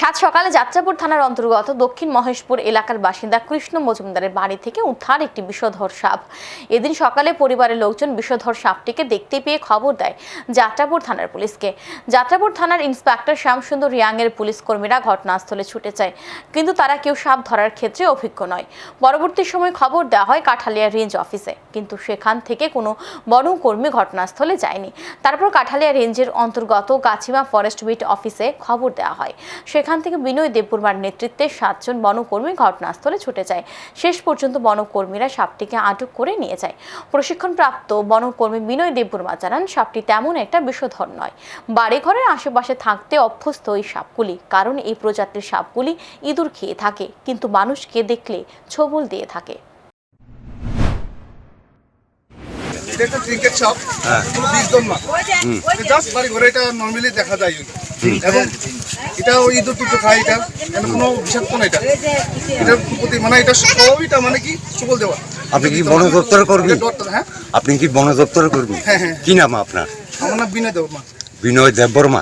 সাত সকালে যাত্রাপুর থানার অন্তর্গত দক্ষিণ মহেশপুর এলাকার বাসিন্দা কৃষ্ণ মজুমদারের বাড়ি থেকে উদ্ধার একটি বিষধর সাপ। এদিন সকালে পরিবারের লোকজন বিষধর সাপটিকে দেখতে পেয়ে খবর দেয় যাত্রাপুর থানার পুলিশকে। যাত্রাপুর থানার ইন্সপেক্টর শ্যামসুন্দর রিয়াংয়ের পুলিশ কর্মীরা ঘটনাস্থলে ছুটে যায়, কিন্তু তারা কেউ সাপ ধরার ক্ষেত্রে অভিজ্ঞ নয়। পরবর্তী সময় খবর দেওয়া হয় কাঠালিয়া রেঞ্জ অফিসে, কিন্তু সেখান থেকে কোনো বনকর্মী ঘটনাস্থলে যায়নি। তারপর কাঠালিয়া রেঞ্জের অন্তর্গত গাছিমা ফরেস্ট বিট অফিসে খবর দেওয়া হয়। সেখান থেকে বিনয় দেববর্মার নেতৃত্বে সাতজন বনকর্মী ঘটনাস্থলে ছুটে যায়। শেষ পর্যন্ত বনকর্মীরা সাপটিকে আটক করে নিয়ে যায়। প্রশিক্ষণপ্রাপ্ত বনকর্মী বিনয় দেববর্মা জানান, সাপটি তেমন একটা বিষধর নয়। বাড়িঘরের আশেপাশে থাকতে অভ্যস্ত এই সাপগুলি, কারণ এই প্রজাতির সাপগুলি ইঁদুর খেয়ে থাকে, কিন্তু মানুষকে দেখলে ছবল দিয়ে থাকে। এটা একটা ক্রিকেট শপ কোনো মা না জাস্ট বাড়ি ঘরে এটা নর্মালি দেখা যায় এবং এটা ওই ইঁদুর টুকরো খায় এটা এটা কোনো বিষাক্ত না এটা। এটার প্রতি মানে এটা স্বভাবইটা মানে কি? সুবল দেওয়া। আপনি কি বন দপ্তর করবেন হ্যাঁ। আপনি কি বন দপ্তর করবেন হ্যাঁ, হ্যাঁ। কি নাম আপনার? আমার নাম বিনয় দেব বিনয় দেববর্মা?